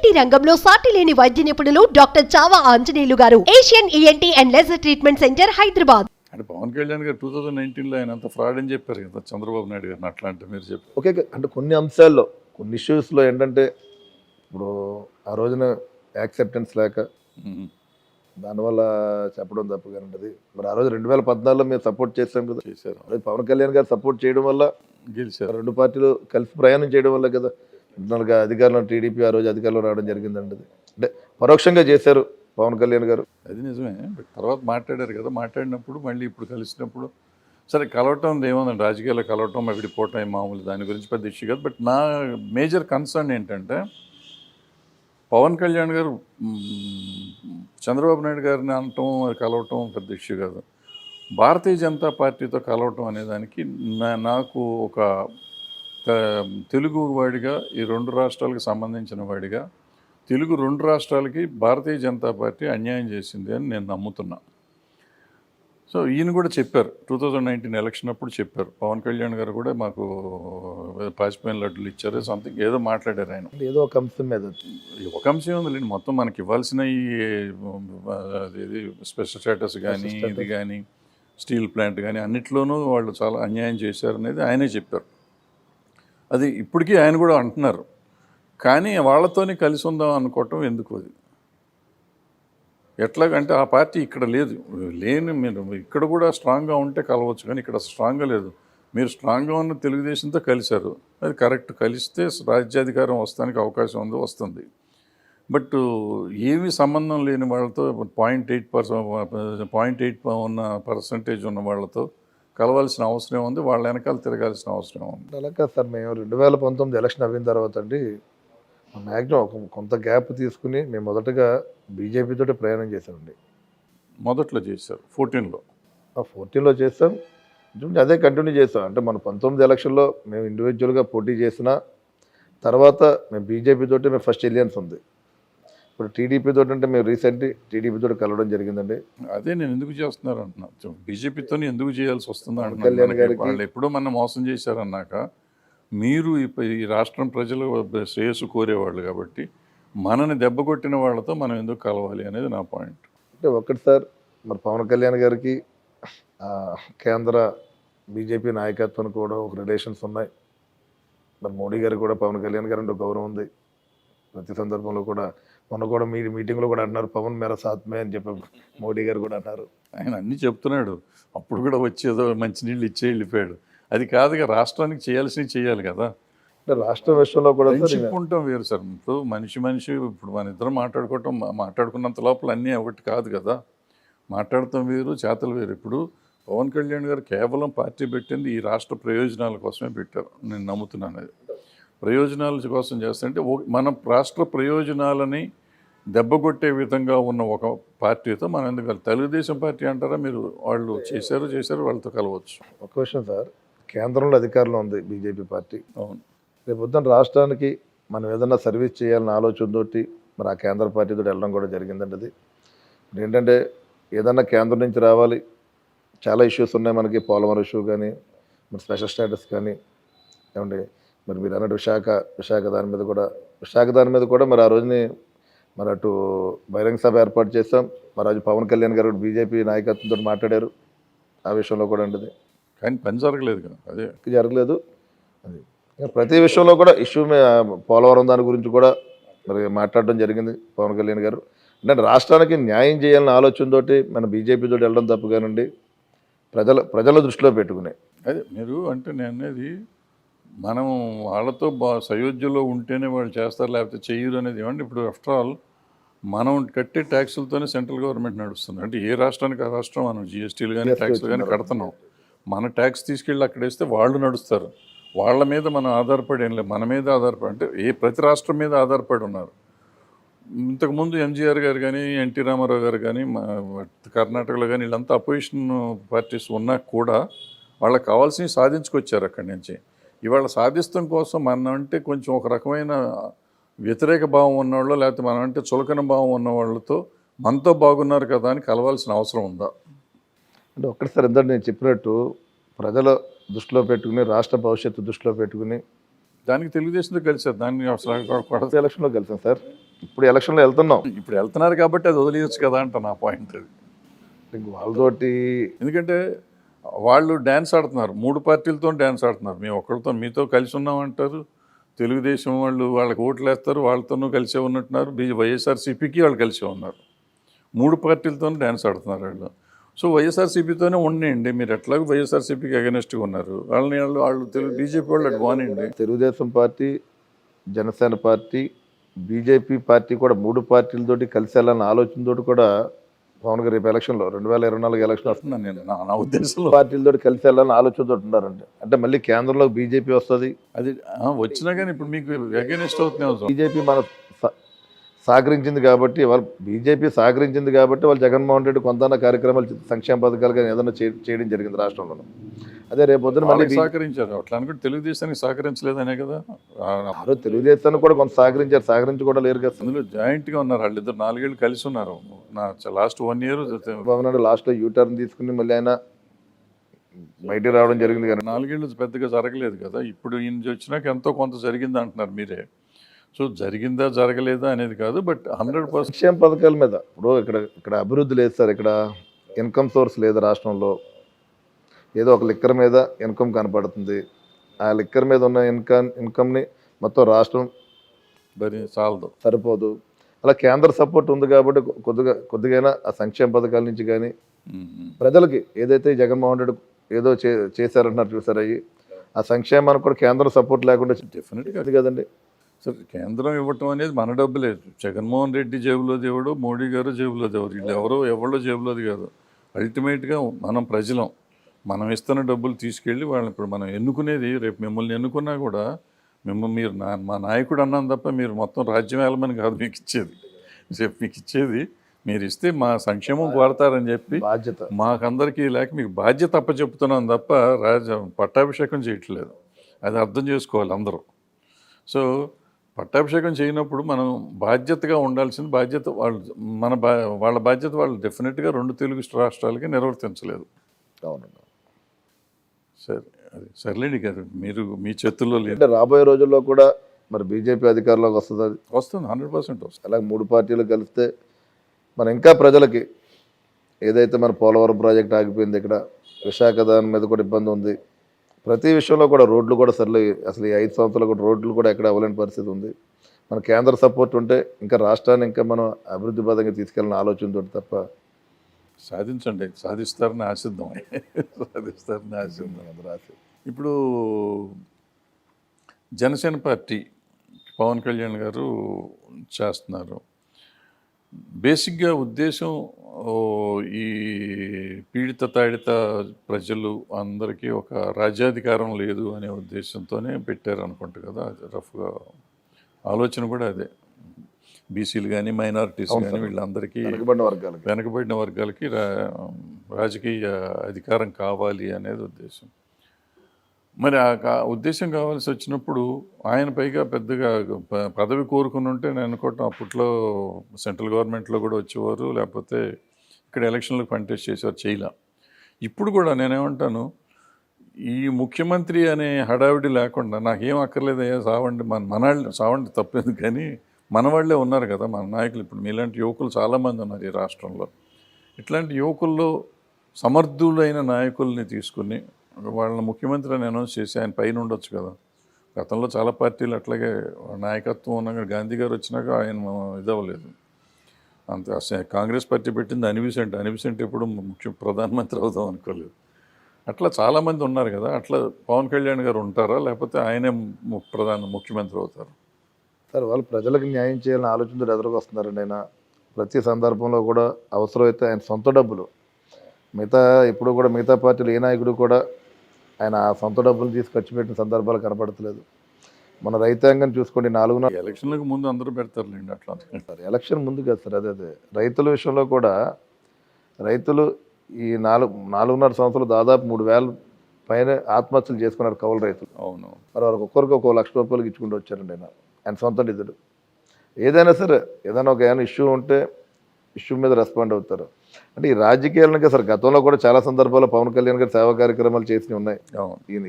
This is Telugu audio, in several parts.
ఈఎన్టీ రంగంలో సాటి లేని వైద్య నిపుణులు doctor Chava Anjaneyulu garu? Asian ENT and laser treatment center Hyderabad. అంటే పవన్ కళ్యాణ్ గారు టూ థౌజండ్ నైన్టీన్లో ఆయన అంత ఫ్రాడ్ అని చెప్పారు కదా చంద్రబాబు నాయుడు గారిని అట్లా అంటే మీరు చెప్పి ఓకే అంటే కొన్ని అంశాల్లో కొన్ని ఇష్యూస్లో ఏంటంటే ఇప్పుడు ఆ రోజున యాక్సెప్టెన్స్ లేక. దానివల్ల చెప్పడం తప్పుగా ఉంటుంది మరి ఆ రోజు రెండు వేల పద్నాలుగులో మేము సపోర్ట్ చేసాం కదా. చేశారు. పవన్ కళ్యాణ్ గారు సపోర్ట్ చేయడం వల్ల గెలిచారు. రెండు పార్టీలు కలిసి ప్రయాణం చేయడం వల్ల కదా నాలుగు అధికారంలో టీడీపీ ఆ రోజు అధికారంలో రావడం జరిగిందండి అంటే పరోక్షంగా చేశారు పవన్ కళ్యాణ్ గారు. అది నిజమే. బట్ తర్వాత మాట్లాడారు కదా మాట్లాడినప్పుడు మళ్ళీ ఇప్పుడు కలిసినప్పుడు సరే కలవటం ఏముందండి? రాజకీయాల్లో కలవటం విడిపోవటం మామూలు దాని గురించి పెద్ద ఇష్యూ కాదు. బట్ నా మేజర్ కన్సర్న్ ఏంటంటే పవన్ కళ్యాణ్ గారు చంద్రబాబు నాయుడు గారిని అనటం కలవటం పెద్ద ఇష్యూ కాదు. భారతీయ జనతా పార్టీతో కలవటం అనేదానికి నా నాకు ఒక తెలుగు వాడిగా ఈ రెండు రాష్ట్రాలకు సంబంధించిన వాడిగా తెలుగు రెండు రాష్ట్రాలకి భారతీయ జనతా పార్టీ అన్యాయం చేసింది అని నేను నమ్ముతున్నా. సో ఈయన కూడా చెప్పారు. టూ థౌజండ్ నైన్టీన్ ఎలక్షన్ అప్పుడు చెప్పారు. పవన్ కళ్యాణ్ గారు కూడా మాకు పాచిపోయిన లడ్డులు ఇచ్చారు సంథింగ్ ఏదో మాట్లాడారు ఆయన. ఏదో ఒక అంశం మీద. ఒక అంశం ఉందిలేండి మొత్తం మనకి ఇవ్వాల్సిన ఈ ఇది స్పెషల్ స్టేటస్ కానీ ఇది కానీ స్టీల్ ప్లాంట్ కానీ అన్నిట్లోనూ వాళ్ళు చాలా అన్యాయం చేశారు అనేది ఆయనే చెప్పారు. అది ఇప్పటికీ ఆయన కూడా అంటున్నారు. కానీ వాళ్ళతోనే కలిసి ఉందాం అనుకోవటం ఎందుకు అది? ఎట్లాగంటే ఆ పార్టీ ఇక్కడ లేదు. లేని మీరు ఇక్కడ కూడా స్ట్రాంగ్గా ఉంటే కలవచ్చు కానీ ఇక్కడ స్ట్రాంగ్గా లేదు. మీరు స్ట్రాంగ్గా ఉన్న తెలుగుదేశంతో కలిశారు. అది కరెక్ట్. కలిస్తే రాజ్యాధికారం వస్తానికి అవకాశం ఉంది వస్తుంది. బట్ ఏమీ సంబంధం లేని వాళ్ళతో point eight percent point eight ఉన్న పర్సంటేజ్ ఉన్న వాళ్ళతో కలవాల్సిన అవసరం ఉంది వాళ్ళ వెనకాల తిరగాల్సిన అవసరం ఉంది. అలా కాదు సార్ మేము రెండు వేల పంతొమ్మిది ఎలక్షన్ అయిన తర్వాత అండి మ్యాక్సిమం కొంత గ్యాప్ తీసుకుని మేము మొదటగా బీజేపీ తోటి ప్రయాణం చేసామండి మొదట్లో చేశారు ఫోర్టీన్లో. ఆ ఫోర్టీన్లో చేస్తాం అదే కంటిన్యూ చేస్తాం అంటే మన పంతొమ్మిది ఎలక్షన్లో మేము ఇండివిజువల్గా పోటీ చేసిన తర్వాత మేము బీజేపీ తోటి మేము ఫస్ట్ ఎలియన్స్ ఉంది. ఇప్పుడు టీడీపీ తోటి అంటే మేము రీసెంట్లీ టీడీపీ తోటి కలవడం జరిగిందండి. అదే నేను ఎందుకు చేస్తున్నారు అంటున్నా. బీజేపీతో ఎందుకు చేయాల్సి వస్తుందో అంటున్నాను గారికి- వాళ్ళు ఎప్పుడో మన మోసం చేశారన్నాక మీరు ఈ రాష్ట్రం ప్రజలు శ్రేయస్సు కోరేవాళ్ళు కాబట్టి మనని దెబ్బ కొట్టిన వాళ్ళతో మనం ఎందుకు కలవాలి అనేది నా పాయింట్. అంటే ఒకటి సార్ మరి పవన్ కళ్యాణ్ గారికి కేంద్ర బీజేపీ నాయకత్వానికి కూడా ఒక రిలేషన్స్ ఉన్నాయి. మరి మోడీ గారికి కూడా పవన్ కళ్యాణ్ గారు అంటే ఒక గౌరవం ఉంది. ప్రతి సందర్భంలో కూడా మొన్న కూడా మీ మీటింగ్లో కూడా అన్నారు పవన్ మేర సాత్మే అని చెప్పి మోడీ గారు కూడా అన్నారు ఆయన అన్నీ చెప్తున్నాడు. అప్పుడు కూడా వచ్చి ఏదో మంచినీళ్ళు ఇచ్చే వెళ్ళిపోయాడు. అది కాదుగా రాష్ట్రానికి చేయాల్సినవి చేయాలి కదా. అంటే రాష్ట్ర విషయంలో కూడా ఉంటాం వేరు సార్. ఇప్పుడు మనిషి మనిషి ఇప్పుడు మన ఇద్దరం మాట్లాడుకోవటం మాట్లాడుకున్నంత లోపల అన్నీ ఒకటి కాదు కదా. మాట్లాడటం వేరు చేతలు వేరు. ఇప్పుడు పవన్ కళ్యాణ్ గారు కేవలం పార్టీ పెట్టింది ఈ రాష్ట్ర ప్రయోజనాల కోసమే పెట్టారు. నేను నమ్ముతున్నాను అది. ప్రయోజనాల కోసం చేస్తుంటే మన రాష్ట్ర ప్రయోజనాలని దెబ్బకొట్టే విధంగా ఉన్న ఒక పార్టీతో మనం ఎందుకు తెలుగుదేశం పార్టీ అంటారా మీరు? వాళ్ళు చేశారు చేశారు వాళ్ళతో కలవచ్చు. ఒక విషయం సార్. కేంద్రంలో అధికారంలో ఉంది బీజేపీ పార్టీ. అవును. రేపు పొద్దున్న రాష్ట్రానికి మనం ఏదైనా సర్వీస్ చేయాలన్న ఆలోచనతోటి మరి ఆ కేంద్ర పార్టీతో వెళ్ళడం కూడా జరిగిందండి అది. ఏంటంటే ఏదన్నా కేంద్రం నుంచి రావాలి. చాలా ఇష్యూస్ ఉన్నాయి మనకి. పోలవరం ఇష్యూ కానీ మరి స్పెషల్ స్టేటస్ కానీ ఏమండి మరి మీరు అన్నట్టు విశాఖ విశాఖ దాని మీద కూడా విశాఖ దాని మీద కూడా మరి ఆ రోజుని మరి అటు బహిరంగ సభ ఏర్పాటు చేస్తాం మరి రోజు పవన్ కళ్యాణ్ గారు బీజేపీ నాయకత్వంతో మాట్లాడారు. ఆ విషయంలో కూడా ఉండదు. కానీ పని జరగలేదు కదా అదే. జరగలేదు. అది. ప్రతి విషయంలో కూడా ఇష్యూ మీద పోలవరం దాని గురించి కూడా మరి మాట్లాడడం జరిగింది పవన్ కళ్యాణ్ గారు. అంటే రాష్ట్రానికి న్యాయం చేయాలన్న ఆలోచనతోటి మన బీజేపీ తోటి వెళ్ళడం తప్పు కానండి ప్రజల ప్రజల దృష్టిలో పెట్టుకుని. అదే మీరు అంటే నేను అనేది మనం వాళ్ళతో బా సయోధ్యలో ఉంటేనే వాళ్ళు చేస్తారు లేకపోతే చెయ్యరు అనేది ఏమంటే ఇప్పుడు ఆఫ్టర్ ఆల్ మనం కట్టే ట్యాక్సులతోనే సెంట్రల్ గవర్నమెంట్ నడుస్తుంది. అంటే ఏ రాష్ట్రానికి ఆ రాష్ట్రం? మనం జిఎస్టీలు కానీ ట్యాక్స్లు కానీ కడుతున్నాం. మన ట్యాక్స్ తీసుకెళ్ళి అక్కడ వేస్తే వాళ్ళు నడుస్తారు. వాళ్ళ మీద మనం ఆధారపడి ఏం లేదు. మన మీద ఆధారపడి అంటే ఏ ప్రతి రాష్ట్రం మీద ఆధారపడి ఉన్నారు. ఇంతకుముందు ఎంజీఆర్ గారు కానీ ఎన్టీ రామారావు గారు కానీ మా కర్ణాటకలో కానీ వీళ్ళంతా అపోజిషన్ పార్టీస్ ఉన్నా కూడా వాళ్ళకి కావాల్సినవి సాధించుకొచ్చారు అక్కడి నుంచి. ఇవాళ సాధిస్తాం కోసం మన అంటే కొంచెం ఒక రకమైన వ్యతిరేక భావం ఉన్నవాళ్ళు లేకపోతే మనం అంటే చులకన భావం ఉన్న వాళ్ళతో మనతో బాగున్నారు కదా అని కలవాల్సిన అవసరం ఉందా? అంటే ఒక్కటిసారి ఇంత నేను చెప్పినట్టు ప్రజల దృష్టిలో పెట్టుకుని రాష్ట్ర భవిష్యత్తు దృష్టిలో పెట్టుకుని దానికి తెలుగుదేశంతో కలిసారు. దాన్ని అసలు ఎలక్షన్లో కలిసాం సార్. ఇప్పుడు ఎలక్షన్లో వెళ్తున్నాం. ఇప్పుడు వెళ్తున్నారు కాబట్టి అది వదిలేయచ్చు కదా అంట నా పాయింట్ అది. ఇంక వాళ్ళతోటి ఎందుకంటే వాళ్ళు డ్యాన్స్ ఆడుతున్నారు. మూడు పార్టీలతో డ్యాన్స్ ఆడుతున్నారు. మేము ఒకరితో మీతో కలిసి ఉన్నామంటారు. తెలుగుదేశం వాళ్ళు వాళ్ళకి ఓట్లు వేస్తారు. వాళ్ళతోనూ కలిసే ఉన్నట్టున్నారు. బీజే వైఎస్ఆర్సీపీకి వాళ్ళు కలిసే ఉన్నారు. మూడు పార్టీలతో డ్యాన్స్ ఆడుతున్నారు వాళ్ళు. సో వైఎస్ఆర్సీపీతోనే ఉండండి. మీరు ఎట్లాగో వైఎస్ఆర్సీపీకి అగెనిస్ట్గా ఉన్నారు. వాళ్ళని వాళ్ళు వాళ్ళు తెలుగు బీజేపీ వాళ్ళు అటు బాగానేయండి Telugu Desam party Janasena party BJP party కూడా మూడు పార్టీలతోటి కలిసి వెళ్ళాలన్న ఆలోచనతోటి కూడా పవన్ గారు రేపు ఎలక్షన్లో రెండు వేల ఇరవై నాలుగు ఎలక్షన్ వస్తుంది వస్తున్నాను నేను నా- ఉద్దేశంలో. పార్టీలతో కలిసి వెళ్ళాలని ఆలోచనతో ఉన్నారంటే అంటే మళ్ళీ కేంద్రంలో బీజేపీ వస్తుంది. అది వచ్చినా కానీ ఇప్పుడు మీకు అగెనెస్ట్ అవుతుంది అవసరం బీజేపీ మన సహకరించింది కాబట్టి వాళ్ళు బీజేపీ సహకరించింది కాబట్టి వాళ్ళు జగన్మోహన్ రెడ్డి కొంత కార్యక్రమాలు సంక్షేమ పథకాలు కానీ ఏదైనా చేయడం జరిగింది రాష్ట్రంలో అదే రేపు పొద్దున మళ్ళీ సహకరించారు. అట్లా అనుకుంటే తెలుగుదేశానికి సహకరించలేదనే కదా? ఆ, ఆ రోజు తెలుగుదేశానికి కూడా కొంత సహకరించారు. సహకరించి కూడా లేరు కదా. అందులో జాయింట్గా ఉన్నారు వాళ్ళిద్దరు. నాలుగేళ్ళు కలిసి ఉన్నారు. నా last one year Pawan Naidu లాస్ట్లో యూటర్న్ తీసుకుని మళ్ళీ ఆయన బయటికి రావడం జరిగింది కానీ నాలుగేళ్ళు పెద్దగా జరగలేదు కదా. ఇప్పుడు ఈయన వచ్చినాక ఎంతో కొంత జరిగింది అంటున్నారు మీరే. సో జరిగిందా జరగలేదా అనేది కాదు బట్ హండ్రెడ్ పర్సెంట్ పథకాల మీద ఇప్పుడు ఇక్కడ ఇక్కడ అభివృద్ధి లేదు సార్. ఇక్కడ ఇన్కమ్ సోర్స్ లేదు రాష్ట్రంలో. ఏదో ఒక లిక్కర్ మీద ఇన్కమ్ కనపడుతుంది. ఆ లిక్కర్ మీద ఉన్న ఇన్కమ్ ఇన్కమ్ని మొత్తం రాష్ట్రం చాలదు సరిపోదు. అలా కేంద్ర సపోర్ట్ ఉంది కాబట్టి కొద్దిగా కొద్దిగైనా ఆ సంక్షేమ పథకాల నుంచి కానీ. ప్రజలకి ఏదైతే జగన్మోహన్ రెడ్డి ఏదో చే చేశారంటున్నారు చూసారు అయ్యి ఆ సంక్షేమానికి కూడా కేంద్ర సపోర్ట్ లేకుండా డెఫినెట్గా అది కదండి. సరే కేంద్రం ఇవ్వటం అనేది మన డబ్బులే. జగన్మోహన్ రెడ్డి జేబులో దేవుడు మోడీ గారు జేబులో దేవుడు. వీళ్ళు ఎవరో ఎవరో జేబులోది కాదు. అల్టిమేట్గా మనం ప్రజలం. మనం ఇస్తున్న డబ్బులు తీసుకెళ్ళి వాళ్ళని ఇప్పుడు మనం ఎన్నుకునేది రేపు మిమ్మల్ని ఎన్నుకున్నా కూడా మిమ్మల్ని మీరు నా మా నాయకుడు అన్నాను తప్ప మీరు మొత్తం రాజ్యం వెళ్ళమని కాదు మీకు ఇచ్చేది. రేపు మీకు ఇచ్చేది మీరు ఇస్తే మా సంక్షేమం కోరతారని చెప్పి బాధ్యత. మాకందరికీ లేక మీకు బాధ్యత అప్ప చెప్తున్నాను తప్ప రాజ పట్టాభిషేకం చేయట్లేదు. అది అర్థం చేసుకోవాలి అందరూ. సో పట్టాభిషేకం చేయనప్పుడు మనం బాధ్యతగా ఉండాల్సింది బాధ్యత వాళ్ళు మన బా వాళ్ళ బాధ్యత వాళ్ళు డెఫినెట్గా రెండు తెలుగు రాష్ట్రాలకి నిర్వర్తించలేదు. అవునండి. సరే అది సర్లేండి గారు మీరు మీ చేతుల్లో లేదు. అంటే రాబోయే రోజుల్లో కూడా మరి బీజేపీ అధికారంలోకి వస్తుంది? అది వస్తుంది హండ్రెడ్ పర్సెంట్ వస్తుంది. అలాగే మూడు పార్టీలు కలిస్తే మన ఇంకా ప్రజలకి ఏదైతే మన పోలవరం ప్రాజెక్ట్ ఆగిపోయింది ఇక్కడ విశాఖ దాని మీద కూడా ఇబ్బంది ఉంది. ప్రతి విషయంలో కూడా రోడ్లు కూడా సర్లే అసలు ఈ ఐదు సంవత్సరాలు కూడా రోడ్లు కూడా ఎక్కడ అవ్వలేని పరిస్థితి ఉంది. మన కేంద్ర సపోర్ట్ ఉంటే ఇంకా రాష్ట్రాన్ని ఇంకా మనం అభివృద్ధి పదంగా తీసుకెళ్ళిన ఆలోచనతో తప్ప సాధించండి సాధిస్తారని ఆశిద్దాం సాధిస్తారని ఆశిద్దాం అందరూ ఇప్పుడు జనసేన పార్టీ పవన్ కళ్యాణ్ గారు చేస్తున్నారు. బేసిక్గా ఉద్దేశం ఈ పీడిత తాడిత ప్రజలు అందరికీ ఒక రాజ్యాధికారం లేదు అనే ఉద్దేశంతోనే పెట్టారు అనుకుంటా కదా రఫ్గా ఆలోచన కూడా అదే. బీసీలు కానీ మైనారిటీస్ కానీ వీళ్ళందరికీ వెనుకబడిన వర్గాలకి. వెనకబడిన వర్గాలకి రా రాజకీయ అధికారం కావాలి అనేది ఉద్దేశం. మరి ఆ కా- ఉద్దేశం కావాల్సి వచ్చినప్పుడు ఆయన పైగా పెద్దగా ప- పదవి కోరుకుని ఉంటే నేను అనుకోవటం అప్పట్లో సెంట్రల్ గవర్నమెంట్లో కూడా వచ్చేవారు లేకపోతే ఇక్కడ ఎలక్షన్లకు కంటెస్ట్ చేసేవారు చేయలే. ఇప్పుడు కూడా నేనేమంటాను ఈ ముఖ్యమంత్రి అనే హడావిడి లేకుండా నాకేం అక్కర్లేదయ్యా సావండి మన మనవాళ్ళు సావండి తప్పేది కానీ మనవాళ్ళే ఉన్నారు కదా మన నాయకులు. ఇప్పుడు మీలాంటి యువకులు చాలామంది ఉన్నారు ఈ రాష్ట్రంలో. ఇట్లాంటి యువకుల్లో సమర్థులైన నాయకుల్ని తీసుకుని వాళ్ళని ముఖ్యమంత్రి అని అనౌన్స్ చేసి ఆయన పైన ఉండొచ్చు కదా. గతంలో చాలా పార్టీలు అట్లాగే నాయకత్వం ఉన్నాక గాంధీ గారు వచ్చినాక ఆయన ఇదవ్వలేదు అంత కాంగ్రెస్ పార్టీ పెట్టింది అనివిసెంట్ అనివిసెంట్ ఎప్పుడు ముఖ్య ప్రధానమంత్రి అవుదాం అనుకోలేదు. అట్లా చాలామంది ఉన్నారు కదా అట్లా పవన్ కళ్యాణ్ గారు ఉంటారా? లేకపోతే ఆయనే ము- ప్రధాన ముఖ్యమంత్రి అవుతారు? సార్ వాళ్ళు ప్రజలకు న్యాయం చేయాలని ఆలోచనతో ఎదురుకు వస్తున్నారండి ఆయన? ప్రతి సందర్భంలో కూడా అవసరమైతే ఆయన సొంత డబ్బులు. మిగతా ఇప్పుడు కూడా మిగతా పార్టీలు ఏ నాయకుడు కూడా ఆయన ఆ సొంత డబ్బులు తీసి ఖర్చు పెట్టిన సందర్భాలు కనపడతలేదు. మన రైతాంగం చూసుకోండి ఈ ఎలక్షన్లకు ముందు అందరూ పెడతారులేండి అట్లా సార్ ఎలక్షన్ ముందు కదా సార్ అదే అదే. రైతుల విషయంలో కూడా రైతులు ఈ నాలుగు నాలుగున్నర సంవత్సరాలు దాదాపు మూడు వేల పైన ఆత్మహత్యలు చేసుకున్నారు కౌలు రైతులు. అవును. మరి వారికి ఒక్కరికి ఒక లక్ష రూపాయలకి ఇచ్చుకుంటూ వచ్చారండి ఆయన. ఆయన సొంత నిధులు. ఏదైనా సరే ఏదైనా ఒక ఏమైనా ఇష్యూ ఉంటే ఇష్యూ మీద రెస్పాండ్ అవుతారు. అంటే ఈ రాజకీయాలకి సార్ గతంలో కూడా చాలా సందర్భాల్లో పవన్ కళ్యాణ్ గారు సేవా కార్యక్రమాలు చేసినవి ఉన్నాయి.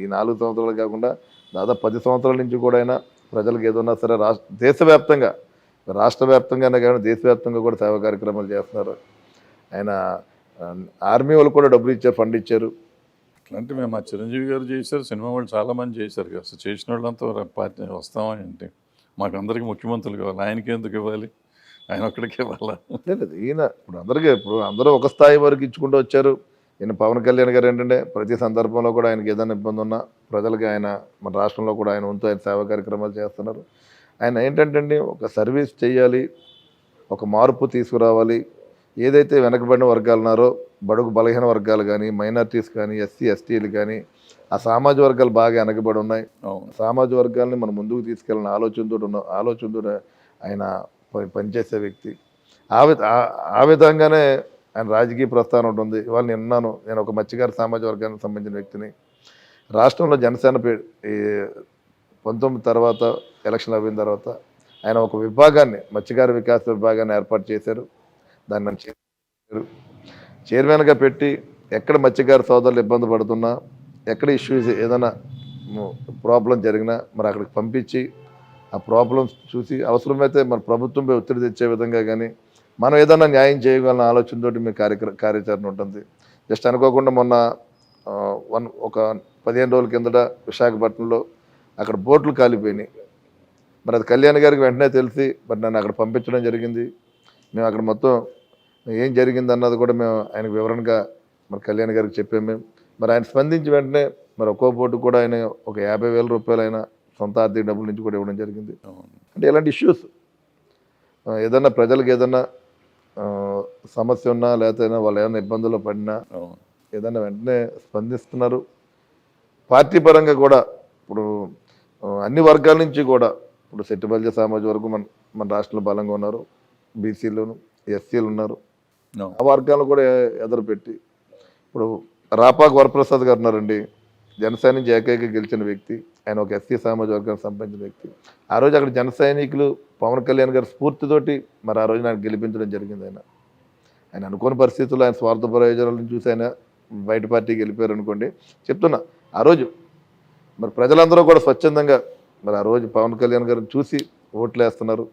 ఈ నాలుగు సంవత్సరాలు కాకుండా దాదాపు పది సంవత్సరాల నుంచి కూడా అయినా ప్రజలకు ఏదన్నా సరే రాష్ట్ర దేశవ్యాప్తంగా రాష్ట్ర వ్యాప్తంగానే కానీ దేశవ్యాప్తంగా కూడా సేవా కార్యక్రమాలు చేస్తున్నారు. ఆయన ఆర్మీ వాళ్ళు కూడా డబ్బులు ఇచ్చారు ఫండ్ ఇచ్చారు. అట్లాంటి మేము మా చిరంజీవి గారు చేశారు సినిమా వాళ్ళు చాలా మంది చేశారు. కదా అసలు చేసిన వాళ్ళంతా పార్టీ వస్తామా ఏంటి మాకు అందరికీ ముఖ్యమంత్రులు కావాలి. ఆయనకి ఎందుకు ఇవ్వాలి? ఆయన ఒక్కడికి ఇవ్వాలా? లేదు ఈయన ఇప్పుడు అందరికీ ఇప్పుడు అందరూ ఒక స్థాయి వరకు ఇచ్చుకుంటూ వచ్చారు. ఈయన పవన్ కళ్యాణ్ గారు ఏంటంటే ప్రతి సందర్భంలో కూడా ఆయనకి ఏదైనా ఇబ్బంది ఉన్నా ప్రజలకి ఆయన మన రాష్ట్రంలో కూడా ఆయన వంతు ఆయన సేవా కార్యక్రమాలు చేస్తున్నారు. ఆయన ఏంటంటే అండి ఒక సర్వీస్ చేయాలి ఒక మార్పు తీసుకురావాలి ఏదైతే వెనకబడిన వర్గాలు ఉన్నారో బడుగు బలహీన వర్గాలు కానీ మైనార్టీస్ కానీ ఎస్సీ ఎస్టీలు కానీ ఆ సామాజిక వర్గాలు బాగా వెనకబడి ఉన్నాయి. సామాజిక వర్గాల్ని మనం ముందుకు తీసుకెళ్ళిన ఆలోచనతో ఉన్న ఆలోచనతో ఆయన పని పనిచేసే వ్యక్తి. ఆ ఆ- విధంగానే ఆయన రాజకీయ ప్రస్థానం ఉంటుంది ఇవాళ నేను ఉన్నాను. నేను ఒక మత్స్యకార సామాజిక వర్గానికి సంబంధించిన వ్యక్తిని. రాష్ట్రంలో జనసేన పంతొమ్మిది తర్వాత ఎలక్షన్ అయిన తర్వాత ఆయన ఒక విభాగాన్ని మత్స్యకార వికాస విభాగాన్ని ఏర్పాటు చేశారు. దాన్ని నన్ను చైర్మన్ చైర్మన్గా పెట్టి ఎక్కడ మత్స్యకార సోదరులు ఇబ్బంది పడుతున్నా ఎక్కడ ఇష్యూస్ ఏదైనా ప్రాబ్లం జరిగినా మరి అక్కడికి పంపించి ఆ ప్రాబ్లమ్స్ చూసి అవసరమైతే మన ప్రభుత్వంపై ఒత్తిడి తెచ్చే విధంగా కానీ మనం ఏదైనా న్యాయం చేయగలన ఆలోచనతోటి మీ కార్యక్ర కార్యాచరణ ఉంటుంది. జస్ట్ అనుకోకుండా మొన్న వన్ ఒక పదిహేను రోజుల కిందట విశాఖపట్నంలో అక్కడ బోట్లు కాలిపోయినాయి. మరి అది కళ్యాణ్ గారికి వెంటనే తెలిసి మరి నన్ను అక్కడ పంపించడం జరిగింది. మేము అక్కడ మొత్తం ఏం జరిగింది అన్నది కూడా మేము ఆయనకు వివరణగా మరి కళ్యాణ్ గారికి చెప్పాము మేము. మరి ఆయన స్పందించి వెంటనే మరి ఒక్కో పోటు కూడా ఆయన ఒక యాభై వేల రూపాయలు ఆయన సొంత ఆర్థిక డబ్బుల నుంచి కూడా ఇవ్వడం జరిగింది. అంటే ఇలాంటి ఇష్యూస్ ఏదన్నా ప్రజలకు ఏదన్నా సమస్య ఉన్నా లేకపోతే వాళ్ళు ఏమైనా ఇబ్బందులు పడినా ఏదైనా వెంటనే స్పందిస్తున్నారు. పార్టీ పరంగా కూడా ఇప్పుడు అన్ని వర్గాల నుంచి కూడా ఇప్పుడు సెట్టుబల్జ సామాజిక వరకు మన మన రాష్ట్రంలో బలంగా ఉన్నారు. బీసీలోను ఎస్సీలు ఉన్నారు. ఆ వర్గాలను కూడా ఎదురు పెట్టి ఇప్పుడు రాపాక్ వరప్రసాద్ గారు ఉన్నారండి. జనసేన నుంచి ఏకైక గెలిచిన వ్యక్తి. ఆయన ఒక ఎస్సీ సామాజిక వర్గానికి సంబంధించిన వ్యక్తి. ఆ రోజు అక్కడ జన సైనికులు పవన్ కళ్యాణ్ గారి స్ఫూర్తితోటి మరి ఆ రోజు నాకు గెలిపించడం జరిగింది ఆయన. ఆయన అనుకోని పరిస్థితుల్లో ఆయన స్వార్థ ప్రయోజనాలను చూసి ఆయన బయట పార్టీకి వెళ్ళిపోయారు అనుకోండి. చెప్తున్నా ఆ రోజు మరి ప్రజలందరూ కూడా స్వచ్ఛందంగా మరి ఆ రోజు పవన్ కళ్యాణ్ గారిని చూసి ఓట్లు వేస్తున్నారు